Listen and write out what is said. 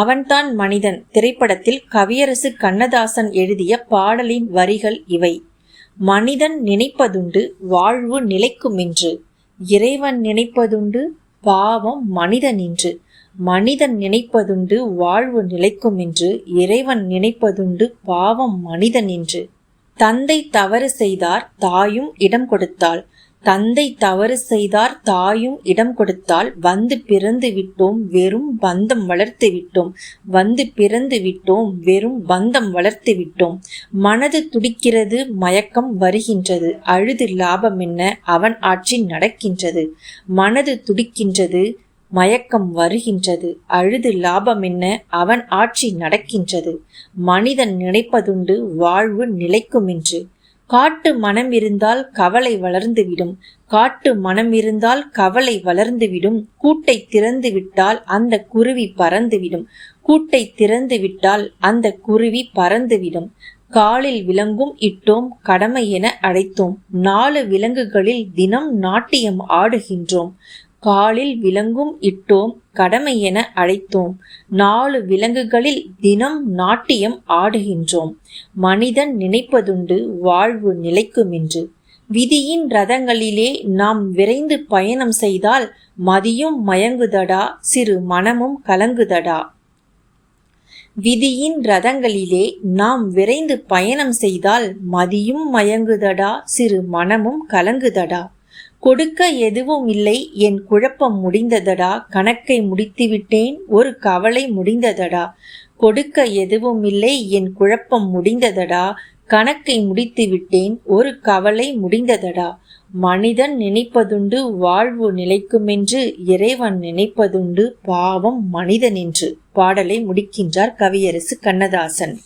அவன்தான் மனிதன். திரைப்படத்தில் கவியரசு கண்ணதாசன் எழுதிய பாடலின் வரிகள் இவை. மனிதன் நினைப்பதுண்டு வாழ்வு நிலைக்குமென்று. இறைவன் நினைப்பதுண்டு பாவம் மனிதனின்று. மனிதன் நினைப்பதுண்டு வாழ்வு நிலைக்குமென்று. இறைவன் நினைப்பதுண்டு பாவம் மனிதனின்று. தந்தை தவறு செய்தார் தாயும் இடம் கொடுத்தாள். தந்தை தவறு செய்தார் தாயும் இடம் கொடுத்தால் வந்து பிறந்து விட்டோம் வெறும் பந்தம் வளர்த்து விட்டோம். வந்து பிறந்து விட்டோம் வெறும் பந்தம் வளர்த்து விட்டோம். மனது துடிக்கிறது மயக்கம் வருகின்றது. அழுது லாபம் என்ன? அவன் ஆட்சி நடக்கின்றது. மனது துடிக்கின்றது மயக்கம் வருகின்றது. அழுது லாபம் என்ன? அவன் ஆட்சி நடக்கின்றது. மனிதன் நினைப்பதுண்டு வாழ்வு நிலைக்குமென்று. காட்டு மனம் இருந்தால் கவலை வளர்ந்துவிடும். காட்டு மனம் இருந்தால் கவலை வளர்ந்துவிடும். கூட்டை திறந்து விட்டால் அந்த குருவி பறந்துவிடும். கூட்டை திறந்து விட்டால் அந்த குருவி பறந்துவிடும். காலில் விலங்கும் இட்டோம் கடமை என அழைத்தோம் நாலு விலங்குகளில் தினம் நாட்டியம் ஆடுகின்றோம். காலில் விலங்கும் இட்டோம் கடமை என அழைத்தோம். நாலு விலங்குகளில் தினம் நாட்டியம் ஆடுகின்றோம். மனிதன் நினைப்பதுண்டு வாழ்வு நிலைக்குமென்று. விதியின் ரதங்களிலே நாம் விரைந்து பயணம் செய்தால் மதியும் மயங்குதடா சிறு மனமும் கலங்குதடா. விதியின் ரதங்களிலே நாம் விரைந்து பயணம் செய்தால் மதியும் மயங்குதடா சிறு மனமும் கலங்குதடா. கொடுக்க எதுவும் இல்லை என் குழப்பம் முடிந்ததடா? கணக்கை முடித்துவிட்டேன் ஒரு கவலை முடிந்ததடா? கொடுக்க எதுவும் இல்லை என் குழப்பம் முடிந்ததடா? கணக்கை முடித்துவிட்டேன் ஒரு கவலை முடிந்ததடா? மனிதன் நினைப்பதுண்டு வாழ்வு நிலைக்குமென்று இறைவன் நினைப்பதுண்டு பாவம் மனிதனென்று பாடலை முடிக்கின்றார் கவியரசு கண்ணதாசன்.